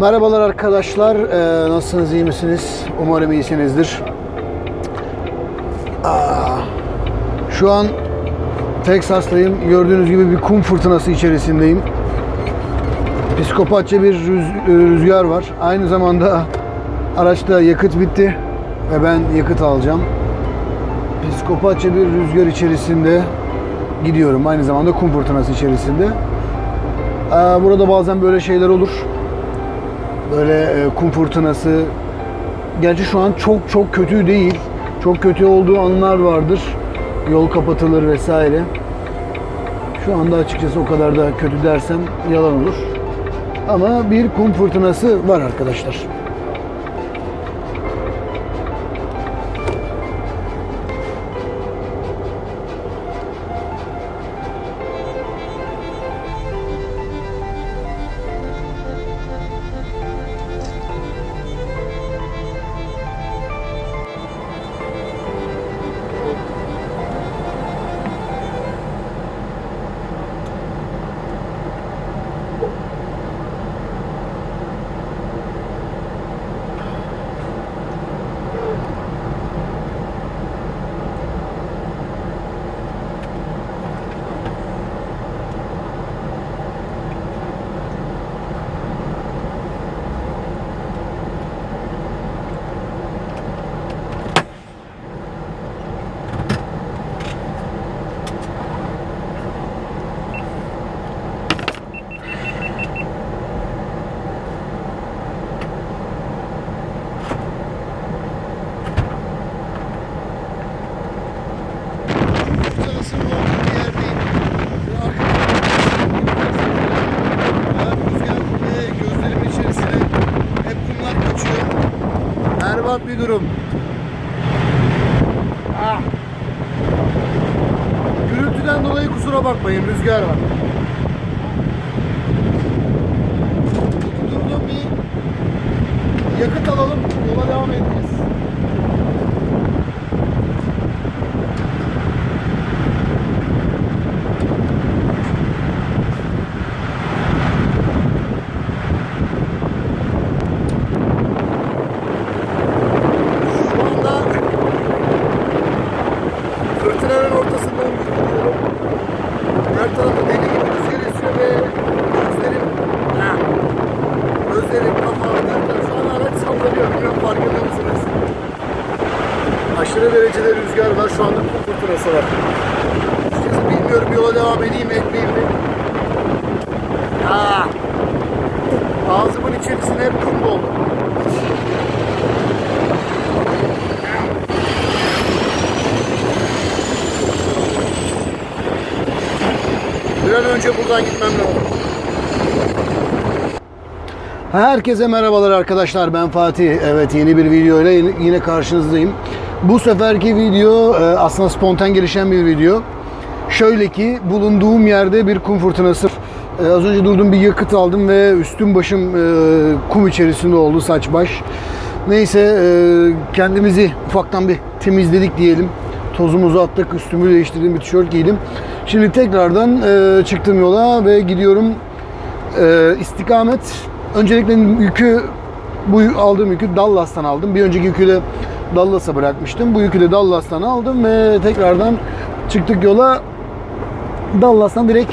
Merhabalar arkadaşlar. Ee, nasılsınız? iyi misiniz? Umarım iyisinizdir. Aa, şu an Texas'tayım. Gördüğünüz gibi bir kum fırtınası içerisindeyim. Psikopatça bir rüz- rüzgar var. Aynı zamanda araçta yakıt bitti ve ben yakıt alacağım. Psikopatça bir rüzgar içerisinde gidiyorum. Aynı zamanda kum fırtınası içerisinde. Ee, Burada bazen böyle şeyler olur. Böyle e, kum fırtınası. Gerçi şu an çok çok kötü değil. Çok kötü olduğu anlar vardır. Yol kapatılır vesaire. Şu anda açıkçası o kadar da kötü dersem yalan olur. Ama bir kum fırtınası var arkadaşlar. Bakmayın rüzgar var. Durdum bir yakıt alalım yola devam edeceğiz. Şu anda fırtınanın ortasından gidiyorum. Her tarafta deli gibi rüzgar esiyor ve gözlerim, ha, gözlerim, kafam, her taraf. Şu an araç sallanıyor. Bilmiyorum farkında mısınız? Aşırı derecede rüzgar var. Şu anda kum fırtınası var. Açıkçası bilmiyorum yola devam edeyim mi etmeyeyim mi? Ah! Ağzımın içerisine hep kum doldu. Bir an önce buradan gitmem lazım. Herkese merhabalar arkadaşlar ben Fatih. Evet yeni bir video ile yine- karşınızdayım. Bu seferki video e, aslında spontan gelişen bir video. Şöyle ki bulunduğum yerde bir kum fırtınası. E, Az önce durdum bir yakıt aldım ve üstüm başım e, kum içerisinde oldu saç baş. Neyse kendimizi ufaktan bir temizledik diyelim. Tozumuzu attık, üstümü değiştirdim, bir tişört giydim. Şimdi tekrardan e, çıktım yola ve gidiyorum ee, istikamet öncelikle yükü bu aldığım yükü Dallas'tan aldım. Bir önceki yükü de Dallas'a bırakmıştım. Bu yükü de Dallas'tan aldım ve tekrardan çıktık yola. Dallas'tan direkt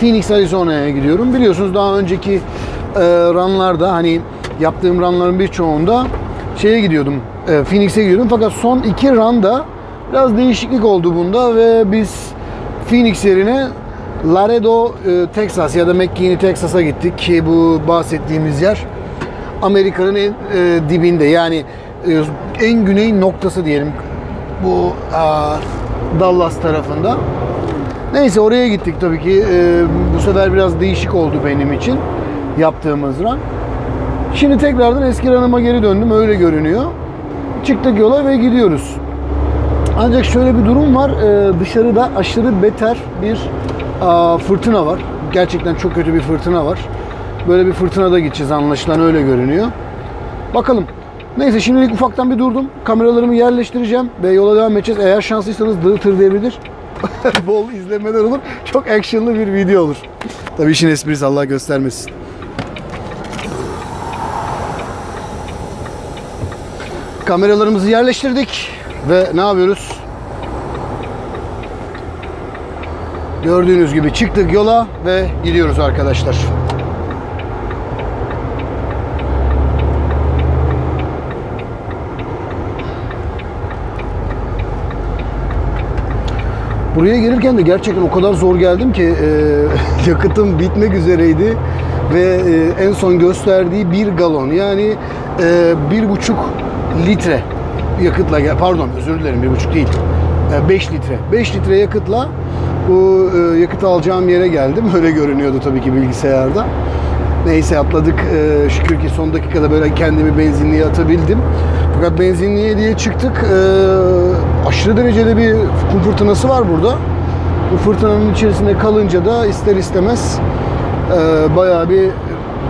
Phoenix, Arizona'ya gidiyorum. Biliyorsunuz daha önceki e, runlarda hani yaptığım runların birçoğunda şeye gidiyordum. E, Phoenix'e gidiyordum. Fakat son iki runda biraz değişiklik oldu bunda ve biz Phoenix yerine Laredo, e, Texas ya da McKinney, Texas'a gittik ki bu bahsettiğimiz yer Amerika'nın en e, dibinde yani e, en güney noktası diyelim bu Dallas tarafında. Neyse oraya gittik tabii ki. Bu sefer biraz değişik oldu benim için yaptığımız run. Şimdi tekrardan eski run'ıma geri döndüm öyle görünüyor. Çıktık yola ve gidiyoruz. Ancak şöyle bir durum var. E, dışarıda aşırı beter bir fırtına var. Gerçekten çok kötü bir fırtına var. Böyle bir fırtına da gideceğiz anlaşılan öyle görünüyor. Bakalım. Neyse şimdilik ufaktan bir durdum. Kameralarımı yerleştireceğim ve yola devam edeceğiz. Eğer şanslıysanız dığı tırlayabilir. Bol izlemeler olur. Çok actionlı bir video olur. Tabii işin esprisi Allah göstermesin. Kameralarımızı yerleştirdik ve ne yapıyoruz? Gördüğünüz gibi çıktık yola ve gidiyoruz arkadaşlar. Buraya gelirken de gerçekten o kadar zor geldim ki e, yakıtım bitmek üzereydi ve e, en son gösterdiği bir galon yani e, bir buçuk litre yakıtla pardon özür dilerim bir buçuk değil. 5 litre. 5 litre yakıtla bu e, yakıt alacağım yere geldim. Öyle görünüyordu tabii ki bilgisayarda. Neyse atladık. E, şükür ki son dakikada böyle kendimi benzinliğe atabildim. Fakat benzinliğe diye çıktık. E, aşırı derecede bir kum fırtınası var burada. Bu fırtınanın içerisinde kalınca da ister istemez e, bayağı bir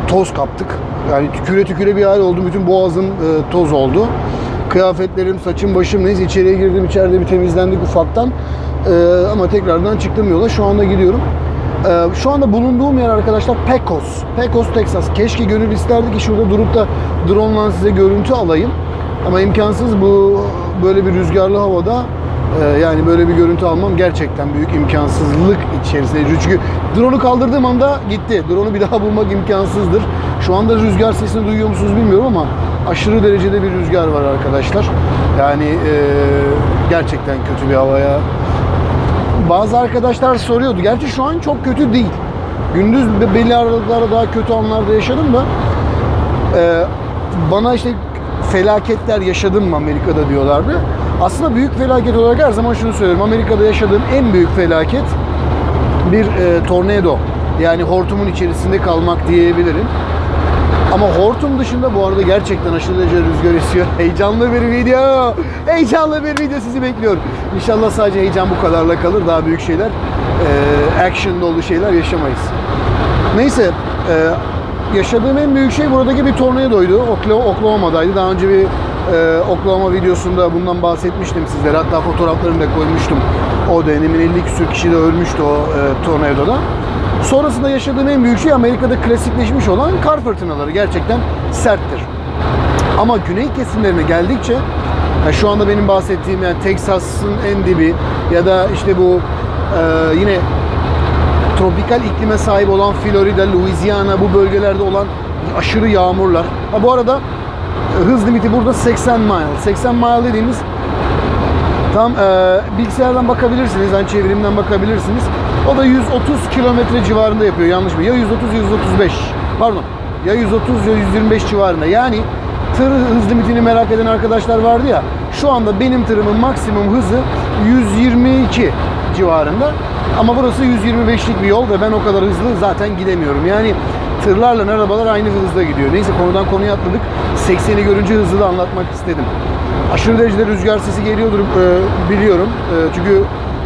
toz kaptık. Yani tüküre tüküre bir hal oldu. Bütün boğazım e, toz oldu. Kıyafetlerim, saçım, başım neyse içeriye girdim. içeride bir temizlendik ufaktan. E, ama tekrardan çıktım yola. Şu anda gidiyorum. E, şu anda bulunduğum yer arkadaşlar Pecos. Pecos, Texas. Keşke gönül isterdi ki şurada durup da drone'la size görüntü alayım. Ama imkansız bu böyle bir rüzgarlı havada ee, yani böyle bir görüntü almam gerçekten büyük imkansızlık içerisinde. Çünkü drone'u kaldırdığım anda gitti. Drone'u bir daha bulmak imkansızdır. Şu anda rüzgar sesini duyuyor musunuz bilmiyorum ama aşırı derecede bir rüzgar var arkadaşlar. Yani e, gerçekten kötü bir havaya. Bazı arkadaşlar soruyordu. Gerçi şu an çok kötü değil. Gündüz be- belli aralıklarda daha kötü anlarda yaşadım da e, bana işte felaketler yaşadım mı Amerika'da diyorlardı. Aslında büyük felaket olarak her zaman şunu söylüyorum. Amerika'da yaşadığım en büyük felaket bir e, tornado. Yani hortumun içerisinde kalmak diyebilirim. Ama hortum dışında bu arada gerçekten aşırı derece rüzgar esiyor. Heyecanlı bir video. Heyecanlı bir video sizi bekliyor. İnşallah sadece heyecan bu kadarla kalır. Daha büyük şeyler, e, action dolu şeyler yaşamayız. Neyse, e, yaşadığım en büyük şey buradaki bir tornadoydu. Okla- Oklahoma'daydı. Daha önce bir e, Oklahoma videosunda bundan bahsetmiştim sizlere. Hatta fotoğraflarını da koymuştum. O dönemin 50 küsür kişi de ölmüştü o e, tornadoda. Sonrasında yaşadığım en büyük şey Amerika'da klasikleşmiş olan kar fırtınaları. Gerçekten serttir. Ama güney kesimlerine geldikçe yani şu anda benim bahsettiğim yani Texas'ın en dibi ya da işte bu e, yine tropikal iklime sahip olan Florida, Louisiana bu bölgelerde olan aşırı yağmurlar. Ha bu arada e, hız limiti burada 80 mile. 80 mile dediğimiz tam e, bilgisayardan bakabilirsiniz, yani çevirimden bakabilirsiniz. O da 130 kilometre civarında yapıyor yanlış mı? Ya 130 ya 135. Pardon. Ya 130 ya 125 civarında. Yani tır hız limitini merak eden arkadaşlar vardı ya. Şu anda benim tırımın maksimum hızı 122 civarında. Ama burası 125'lik bir yol ve ben o kadar hızlı zaten gidemiyorum. Yani tırlarla arabalar aynı hızda gidiyor. Neyse konudan konuya atladık. 80'i görünce hızlı da anlatmak istedim. Aşırı derecede rüzgar sesi geliyordur e, biliyorum. E, çünkü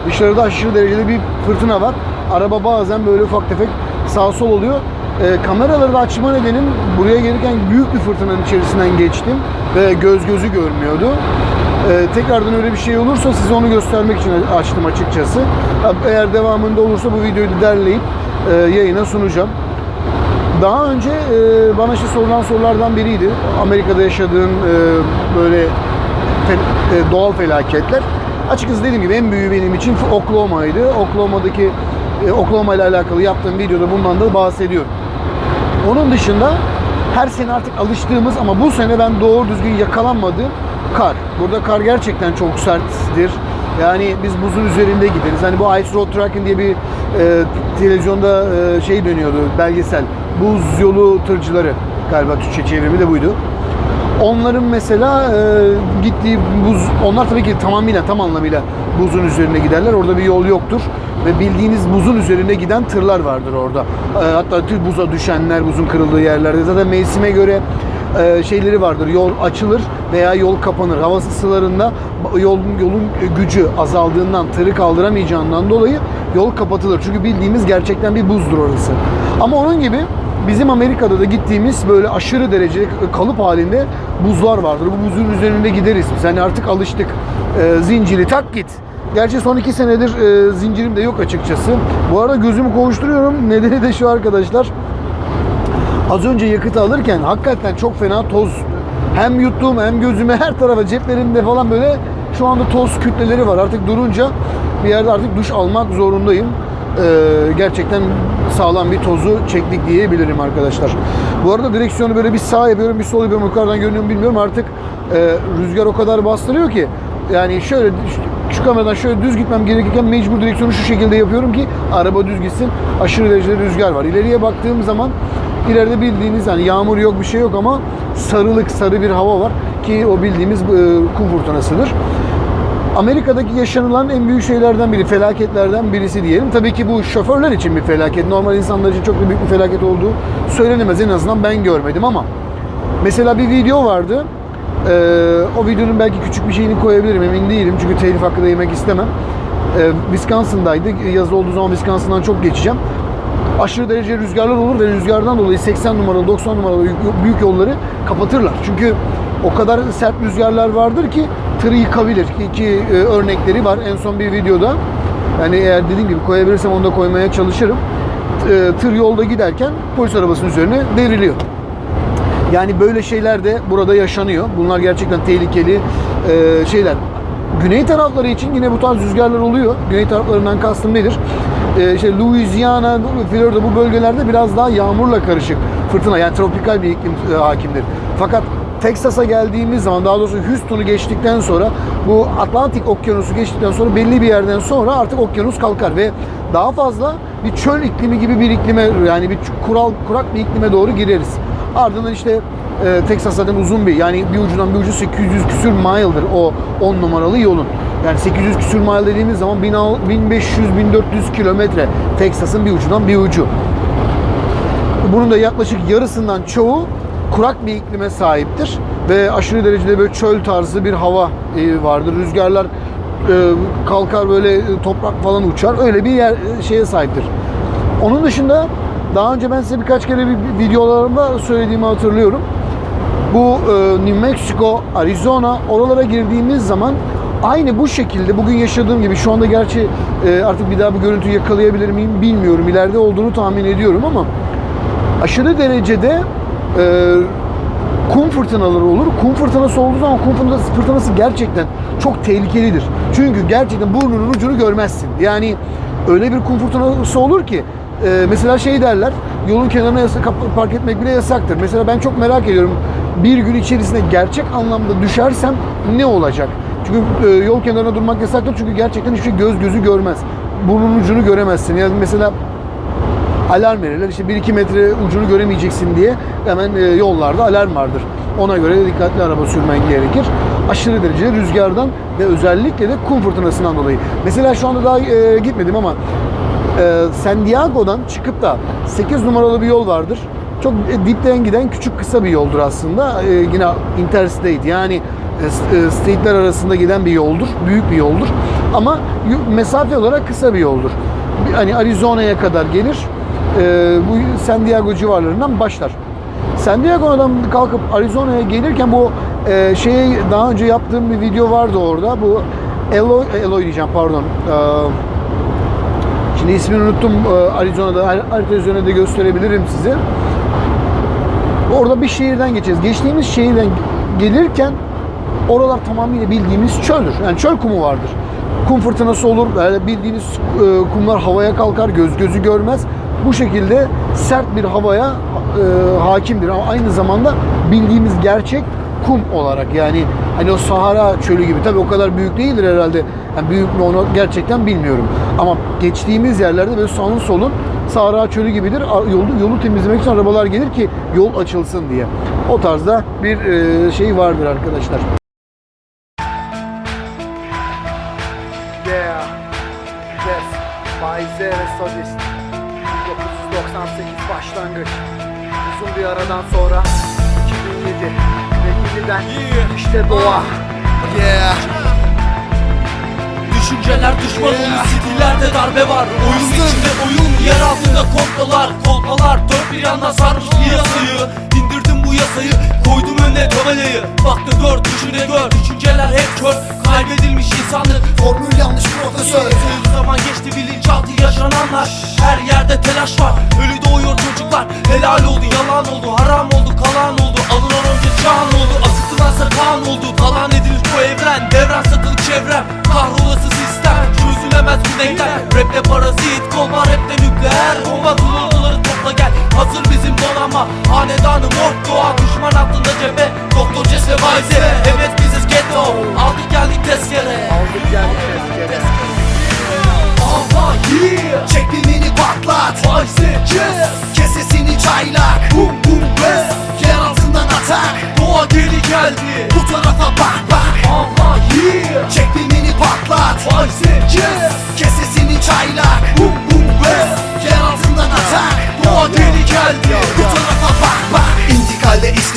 dışarıda aşırı derecede bir fırtına var. Araba bazen böyle ufak tefek sağ sol oluyor. E, kameraları da açma nedenim buraya gelirken büyük bir fırtınanın içerisinden geçtim ve göz gözü görmüyordu. Ee, tekrardan öyle bir şey olursa size onu göstermek için açtım açıkçası. Eğer devamında olursa bu videoyu derleyip e, yayına sunacağım. Daha önce e, bana işte sorulan sorulardan biriydi. Amerika'da yaşadığın e, böyle fe- e, doğal felaketler. Açıkçası dediğim gibi en büyüğü benim için Oklahoma'ydı. Oklahoma'daki e, Oklahoma ile alakalı yaptığım videoda bundan da bahsediyorum. Onun dışında her sene artık alıştığımız ama bu sene ben doğru düzgün yakalanmadığım kar. Burada kar gerçekten çok serttir. Yani biz buzun üzerinde gideriz. Hani bu Ice Road Trucking diye bir e, televizyonda e, şey dönüyordu belgesel. Buz yolu tırcıları galiba Türkçe çevrimi de buydu. Onların mesela e, gittiği buz, onlar tabii ki tamamıyla tam anlamıyla buzun üzerine giderler. Orada bir yol yoktur ve bildiğiniz buzun üzerine giden tırlar vardır orada. E, hatta buza düşenler, buzun kırıldığı yerlerde zaten mevsime göre e, şeyleri vardır. Yol açılır veya yol kapanır. Hava ısılarında yolun yolun gücü azaldığından, tırı kaldıramayacağından dolayı yol kapatılır. Çünkü bildiğimiz gerçekten bir buzdur orası. Ama onun gibi Bizim Amerika'da da gittiğimiz böyle aşırı derecede kalıp halinde buzlar vardır. Bu buzun üzerinde gideriz. Hani artık alıştık. Ee, zinciri tak git. Gerçi son iki senedir e, zincirim de yok açıkçası. Bu arada gözümü kovuşturuyorum. Nedeni de şu arkadaşlar. Az önce yakıtı alırken hakikaten çok fena toz hem yuttuğum hem gözüme her tarafa ceplerimde falan böyle şu anda toz kütleleri var. Artık durunca bir yerde artık duş almak zorundayım. Ee, gerçekten sağlam bir tozu çektik diyebilirim arkadaşlar. Bu arada direksiyonu böyle bir sağ yapıyorum bir sol yapıyorum yukarıdan görünüyor bilmiyorum artık e, rüzgar o kadar bastırıyor ki yani şöyle şu, kameradan şöyle düz gitmem gerekirken mecbur direksiyonu şu şekilde yapıyorum ki araba düz gitsin. Aşırı derecede rüzgar var. İleriye baktığım zaman ileride bildiğiniz hani yağmur yok bir şey yok ama sarılık sarı bir hava var ki o bildiğimiz e, kum fırtınasıdır. Amerika'daki yaşanılan en büyük şeylerden biri, felaketlerden birisi diyelim. Tabii ki bu şoförler için bir felaket. Normal insanlar için çok büyük bir felaket olduğu söylenemez. En azından ben görmedim ama. Mesela bir video vardı. Ee, o videonun belki küçük bir şeyini koyabilirim emin değilim. Çünkü telif hakkı da yemek istemem. Ee, Wisconsin'daydı. Yazı olduğu zaman Wisconsin'dan çok geçeceğim. Aşırı derece rüzgarlar olur ve rüzgardan dolayı 80 numaralı 90 numaralı büyük yolları kapatırlar. Çünkü o kadar sert rüzgarlar vardır ki tırı yıkabilir. Ki, e, örnekleri var en son bir videoda. Yani eğer dediğim gibi koyabilirsem onu da koymaya çalışırım. E, tır yolda giderken polis arabasının üzerine devriliyor. Yani böyle şeyler de burada yaşanıyor. Bunlar gerçekten tehlikeli e, şeyler. Güney tarafları için yine bu tarz rüzgarlar oluyor. Güney taraflarından kastım nedir? E, işte Louisiana, Florida bu bölgelerde biraz daha yağmurla karışık fırtına yani tropikal bir iklim e, hakimdir. Fakat Texas'a geldiğimiz zaman daha doğrusu Houston'u geçtikten sonra bu Atlantik Okyanusu geçtikten sonra belli bir yerden sonra artık okyanus kalkar ve daha fazla bir çöl iklimi gibi bir iklime yani bir kural kurak bir iklime doğru gireriz. Ardından işte e, Texas zaten uzun bir yani bir ucundan bir ucu 800 küsür mile'dır o 10 numaralı yolun. Yani 800 küsür mile dediğimiz zaman 1500-1400 kilometre Texas'ın bir ucundan bir ucu. Bunun da yaklaşık yarısından çoğu kurak bir iklime sahiptir ve aşırı derecede böyle çöl tarzı bir hava e, vardır. Rüzgarlar e, kalkar böyle e, toprak falan uçar. Öyle bir yer şeye sahiptir. Onun dışında daha önce ben size birkaç kere bir videolarımda söylediğimi hatırlıyorum. Bu New Mexico, Arizona oralara girdiğimiz zaman aynı bu şekilde bugün yaşadığım gibi şu anda gerçi artık bir daha bu görüntüyü yakalayabilir miyim bilmiyorum. İleride olduğunu tahmin ediyorum ama aşırı derecede e, kum fırtınaları olur. Kum fırtınası olduğu zaman kum fırtınası, gerçekten çok tehlikelidir. Çünkü gerçekten burnunun ucunu görmezsin. Yani öyle bir kum fırtınası olur ki e, mesela şey derler yolun kenarına yasak, park etmek bile yasaktır. Mesela ben çok merak ediyorum bir gün içerisinde gerçek anlamda düşersem ne olacak? Çünkü e, yol kenarına durmak yasaktır çünkü gerçekten hiçbir şey göz gözü görmez. Burnun ucunu göremezsin. Yani mesela alarm verirler. İşte 1-2 metre ucunu göremeyeceksin diye hemen e, yollarda alarm vardır. Ona göre dikkatli araba sürmen gerekir. Aşırı derecede rüzgardan ve özellikle de kum fırtınasından dolayı. Mesela şu anda daha e, gitmedim ama e, San Diego'dan çıkıp da 8 numaralı bir yol vardır. Çok e, dipten giden küçük kısa bir yoldur aslında. E, yine interstate yani e, e state'ler arasında giden bir yoldur. Büyük bir yoldur. Ama mesafe olarak kısa bir yoldur. Hani Arizona'ya kadar gelir e, bu San Diego civarlarından başlar. San Diego'dan kalkıp Arizona'ya gelirken bu e, şeyi daha önce yaptığım bir video vardı orada. Bu Eloy, Eloy diyeceğim pardon. E, şimdi ismini unuttum. E, Arizona'da de gösterebilirim size. Orada bir şehirden geçeceğiz. Geçtiğimiz şehirden gelirken oralar tamamıyla bildiğimiz çöldür. Yani çöl kumu vardır. Kum fırtınası olur. Böyle bildiğiniz e, kumlar havaya kalkar, göz gözü görmez bu şekilde sert bir havaya e, hakimdir ama aynı zamanda bildiğimiz gerçek kum olarak yani hani o Sahara çölü gibi tabii o kadar büyük değildir herhalde. Yani büyük mü onu gerçekten bilmiyorum. Ama geçtiğimiz yerlerde böyle sağın solun Sahara çölü gibidir. Yolu, yolu temizlemek için arabalar gelir ki yol açılsın diye. O tarzda bir e, şey vardır arkadaşlar. Yeah. Yes. Ve Sodist. Aradan sonra 2007 ve yeniden işte doğa. Yeah. Düşünceler düşman olur stillerde darbe var. Oyun içinde oyun yer altında komplolar Kolpalar dört bir yandan sarmış piyasayı yasayı koydum önüne tabelayı. Baktı gör düşüne gör. Düşünceler hep kör. Kaybedilmiş insanlık. Formül yanlış profesör Sayılı zaman geçti bilinçaltı yaşananlar. Her yerde telaş var. Ölü doğuyor çocuklar. Helal oldu yalan oldu haram oldu Yes!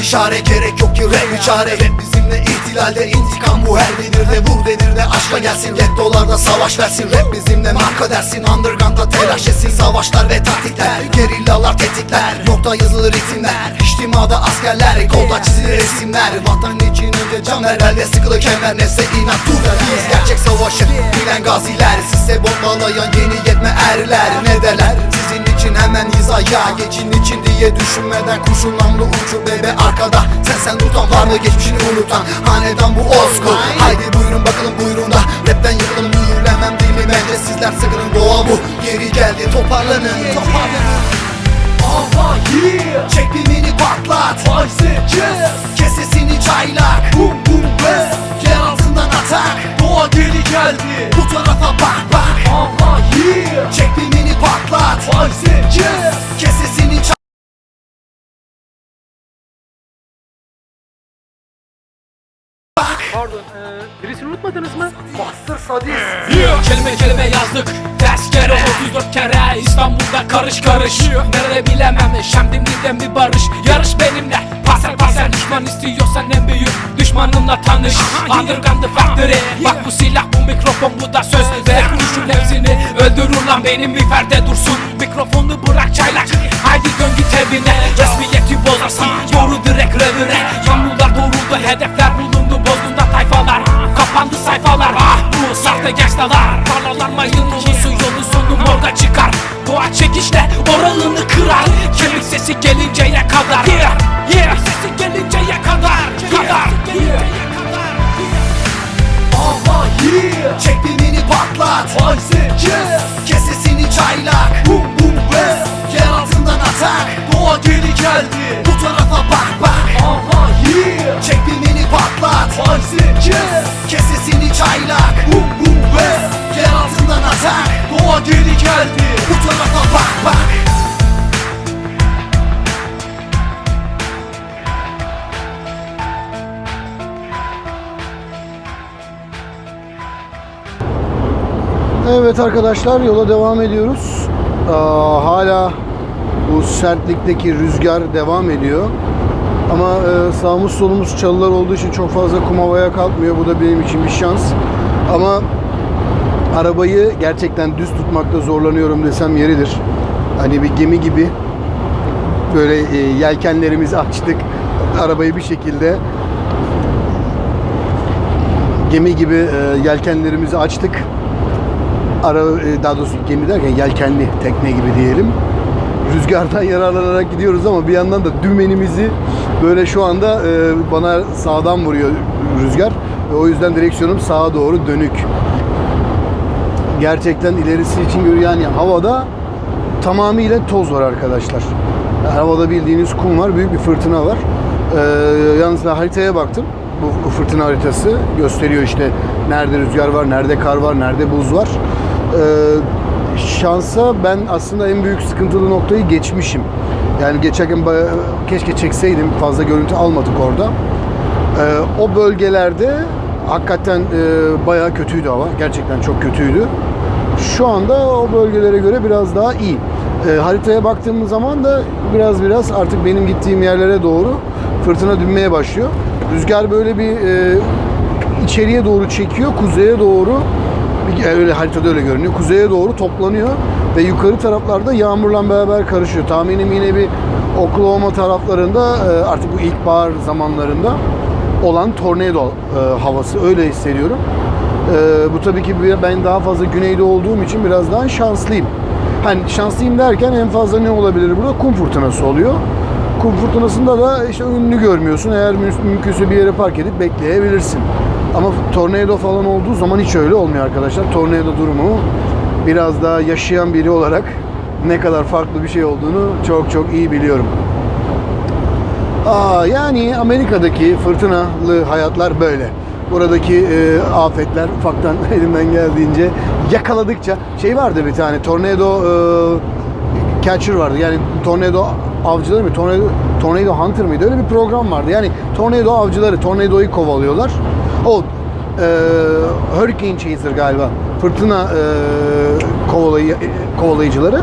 İstişare gerek yok ki rap bir çare Rap bizimle ihtilalde intikam bu her dedirde Vur dedirde aşka gelsin. Gettolarda savaş versin. Rap bizimle marka dersin. Underground'da telaş etsin. Savaşlar ve taktikler Gerillalar tetikler. Nokta yazılı ritimler İçtimada askerler. Kolda çizilir resimler. Vatan için önce can ver Elde sıkılı kemer. Nefse inat dur Biz gerçek savaşı bilen gaziler. Size bombalayan yeni yetme erler. Ne derler? Sizin için hemen hizaya Geçin için diye düşünmeden kurşun namlu ucu bebe arkada. Sen sen tutan var mı geçmişini unutan? Hanedan bu old school Haydi buyurun bakalım buyurun da Rapten yıkılın mühürlemem değil mi? Bence sizler sıkılın doğa bu. Geri geldi toparlanın toparlanın. Aha yeah Çek bir mini patlat. Vayze Ces Kesesini çaylak. Bum bum be. Yer altından atak. Doğa geri geldi. Bu tarafa bak bak. Aha yeah Pardon, e, birisini unutmadınız mı? Kelime kelime yazdık. Tezkere 34 kere. İstanbul'da karış karış. Nerede bilemem Şemdinli'den bir barış. Yarış benimle. Paser paser düşman istiyorsan en büyük. Düşmanınla tanış. Underground the factory. Bak bu silah bu mikrofon bu da söz. Ve kurşun hepsini öldürür lan benim bir perde dursun. Mikrofonu bırak çaylak. Haydi dön git evine. Resmiyeti bozarsın Doğru direkt revire. Yağmurlar doğruldu hedefler bulundu Tayfalar Kapandı sayfalar. Ah bu sahte gangstalar Paralanmayın dolusu yolu sonu morga çıkar. Doğa çekişle oralını kırar. Kemik sesi gelinceye kadar. Yeah yeah. Sesi gelinceye kadar. Kadar. Yeah. Aha yeah. Çek bir mini patlat Vayze Ces Kesesini çaylak. Bum bum be Yer altından atak. Doğa geri geldi çaylak Bum bum be Yer altından atak Doğa geri geldi Bu tarafa bak bak Evet arkadaşlar yola devam ediyoruz. Aa, hala bu sertlikteki rüzgar devam ediyor. Ama e, sağımız solumuz çalılar olduğu için çok fazla kum havaya kalkmıyor. Bu da benim için bir şans. Ama arabayı gerçekten düz tutmakta zorlanıyorum desem yeridir. Hani bir gemi gibi böyle e, yelkenlerimizi açtık. Arabayı bir şekilde gemi gibi e, yelkenlerimizi açtık ara e, daha doğrusu gemi derken yelkenli tekne gibi diyelim. Rüzgardan yararlanarak gidiyoruz ama bir yandan da dümenimizi böyle şu anda e, bana sağdan vuruyor rüzgar ve o yüzden direksiyonum sağa doğru dönük. Gerçekten ilerisi için görüyor yani havada tamamıyla toz var arkadaşlar. Yani havada bildiğiniz kum var, büyük bir fırtına var. Ee, yalnız ben haritaya baktım. Bu fırtına haritası gösteriyor işte nerede rüzgar var, nerede kar var, nerede buz var. Ee, şansa ben aslında en büyük sıkıntılı noktayı geçmişim. Yani geçerken baya- keşke çekseydim. Fazla görüntü almadık orada. Ee, o bölgelerde hakikaten e, bayağı kötüydü hava. Gerçekten çok kötüydü. Şu anda o bölgelere göre biraz daha iyi. Ee, haritaya baktığımız zaman da biraz biraz artık benim gittiğim yerlere doğru fırtına dünmeye başlıyor. Rüzgar böyle bir e, içeriye doğru çekiyor, kuzeye doğru öyle haritada öyle görünüyor. Kuzeye doğru toplanıyor ve yukarı taraflarda yağmurla beraber karışıyor. Tahminim yine bir Oklahoma taraflarında e, artık bu ilkbahar zamanlarında olan tornado e, havası öyle hissediyorum. E, bu tabii ki ben daha fazla güneyde olduğum için biraz daha şanslıyım. Hani şanslıyım derken en fazla ne olabilir burada? Kum fırtınası oluyor. kum fırtınasında da işte önünü görmüyorsun. Eğer mü- mümkünse bir yere park edip bekleyebilirsin. Ama tornado falan olduğu zaman hiç öyle olmuyor arkadaşlar. Tornado durumu biraz daha yaşayan biri olarak ne kadar farklı bir şey olduğunu çok çok iyi biliyorum. Aa, yani Amerika'daki fırtınalı hayatlar böyle. Buradaki e, afetler ufaktan elimden geldiğince yakaladıkça şey vardı bir tane tornado e, catcher vardı. Yani tornado avcıları mı? Tornado, tornado hunter mıydı? Öyle bir program vardı. Yani tornado avcıları tornadoyu kovalıyorlar. O e, hurricane chaser galiba. Fırtına e, kovalayı, e, kovalayıcıları.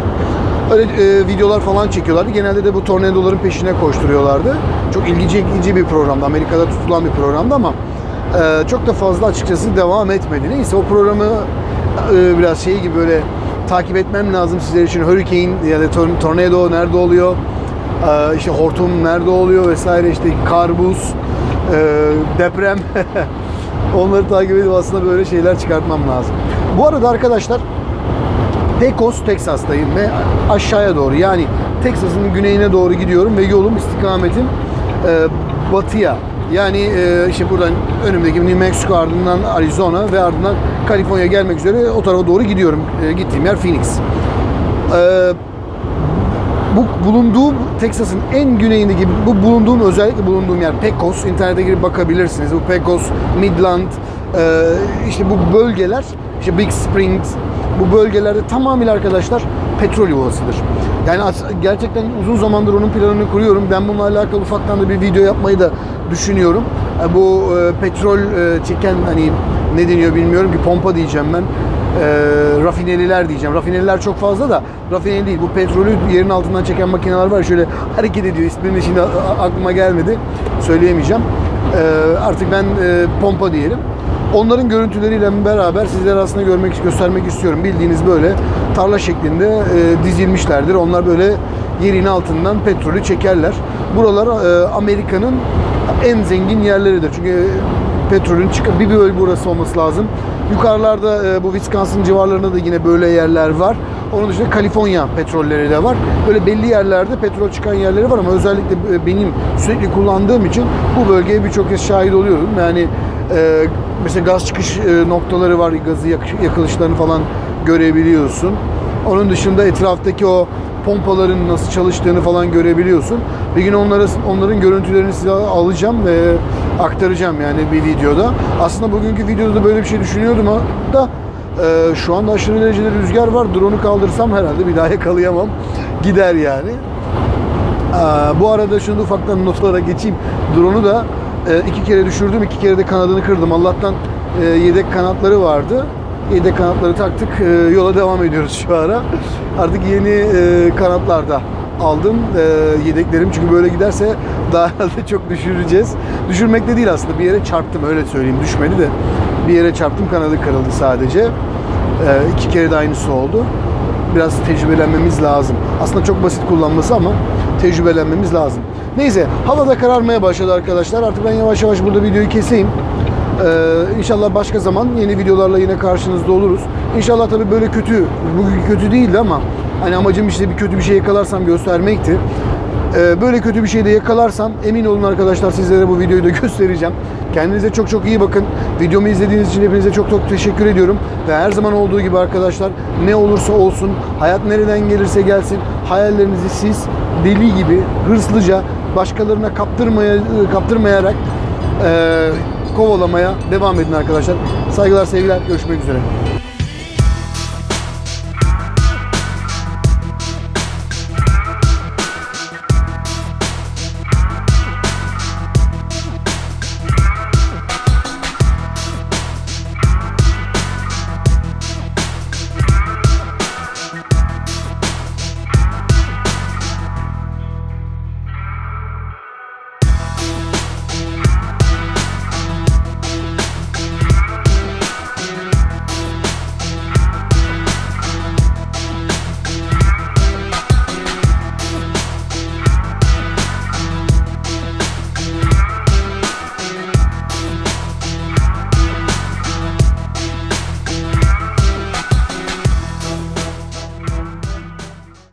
Öyle e, videolar falan çekiyorlardı. Genelde de bu tornadoların peşine koşturuyorlardı. Çok ilginç ilginç bir programdı. Amerika'da tutulan bir programdı ama e, çok da fazla açıkçası devam etmedi. Neyse o programı e, biraz şey gibi böyle takip etmem lazım sizler için. Hurricane ya da tor- tornado nerede oluyor? E, işte hortum nerede oluyor vesaire işte kar, buz, e, deprem. Onları takip edip aslında böyle şeyler çıkartmam lazım. Bu arada arkadaşlar Pecos, Texas'tayım ve aşağıya doğru yani Texas'ın güneyine doğru gidiyorum ve yolum istikametim e, batıya. Yani e, işte buradan önümdeki New Mexico ardından Arizona ve ardından Kaliforniya gelmek üzere o tarafa doğru gidiyorum. E, gittiğim yer Phoenix. E, bu bulunduğum Texas'ın en güneyindeki bu bulunduğum özellikle bulunduğum yer Pecos. İnternete girip bakabilirsiniz. Bu Pecos, Midland, e, işte bu bölgeler, işte Big Springs, bu bölgelerde tamamıyla arkadaşlar petrol yuvasıdır. Yani gerçekten uzun zamandır onun planını kuruyorum. Ben bununla alakalı ufaktan da bir video yapmayı da düşünüyorum. E, Bu e, petrol çeken hani ne deniyor bilmiyorum ki pompa diyeceğim ben. E, rafineriler diyeceğim. Rafineriler çok fazla da rafineri değil. Bu petrolü yerin altından çeken makineler var. Şöyle hareket ediyor. İsmini şimdi aklıma gelmedi. Söyleyemeyeceğim. E, artık ben e, pompa diyelim. Onların görüntüleriyle beraber sizlere aslında görmek, göstermek istiyorum. Bildiğiniz böyle tarla şeklinde e, dizilmişlerdir. Onlar böyle yerin altından petrolü çekerler. Buralar e, Amerika'nın en zengin yerleridir. Çünkü petrolün çık bir bölge burası olması lazım. Yukarılarda e, bu Wisconsin civarlarında da yine böyle yerler var. Onun dışında Kaliforniya petrolleri de var. Böyle belli yerlerde petrol çıkan yerleri var ama özellikle e, benim sürekli kullandığım için bu bölgeye birçok kez şahit oluyorum. Yani e, mesela gaz çıkış e, noktaları var, gazı yak- yakılışlarını falan görebiliyorsun. Onun dışında etraftaki o pompaların nasıl çalıştığını falan görebiliyorsun. Bir gün onlara, onların görüntülerini size alacağım ve aktaracağım yani bir videoda. Aslında bugünkü videoda da böyle bir şey düşünüyordum da e, şu anda aşırı derecede rüzgar var. Drone'u kaldırsam herhalde bir daha yakalayamam. Gider yani. Aa, bu arada şunu ufaktan notlara geçeyim. Drone'u da e, iki kere düşürdüm, iki kere de kanadını kırdım. Allah'tan e, yedek kanatları vardı. Yedek kanatları taktık, e, yola devam ediyoruz şu ara. Artık yeni e, kanatlar da aldım e, yedeklerim çünkü böyle giderse daha herhalde çok düşüreceğiz. Düşürmek de değil aslında bir yere çarptım öyle söyleyeyim düşmedi de bir yere çarptım kanadı kırıldı sadece. E, iki kere de aynısı oldu biraz tecrübelenmemiz lazım. Aslında çok basit kullanması ama tecrübelenmemiz lazım. Neyse hava da kararmaya başladı arkadaşlar. Artık ben yavaş yavaş burada videoyu keseyim. Ee, inşallah başka zaman yeni videolarla yine karşınızda oluruz. İnşallah tabii böyle kötü, bugün kötü değildi ama hani amacım işte bir kötü bir şey yakalarsam göstermekti. Ee, böyle kötü bir şey de yakalarsam emin olun arkadaşlar sizlere bu videoyu da göstereceğim. Kendinize çok çok iyi bakın. Videomu izlediğiniz için hepinize çok çok teşekkür ediyorum. Ve her zaman olduğu gibi arkadaşlar ne olursa olsun, hayat nereden gelirse gelsin hayallerinizi siz deli gibi hırslıca başkalarına kaptırmaya, kaptırmayarak eee, kovalamaya devam edin arkadaşlar. Saygılar sevgiler görüşmek üzere.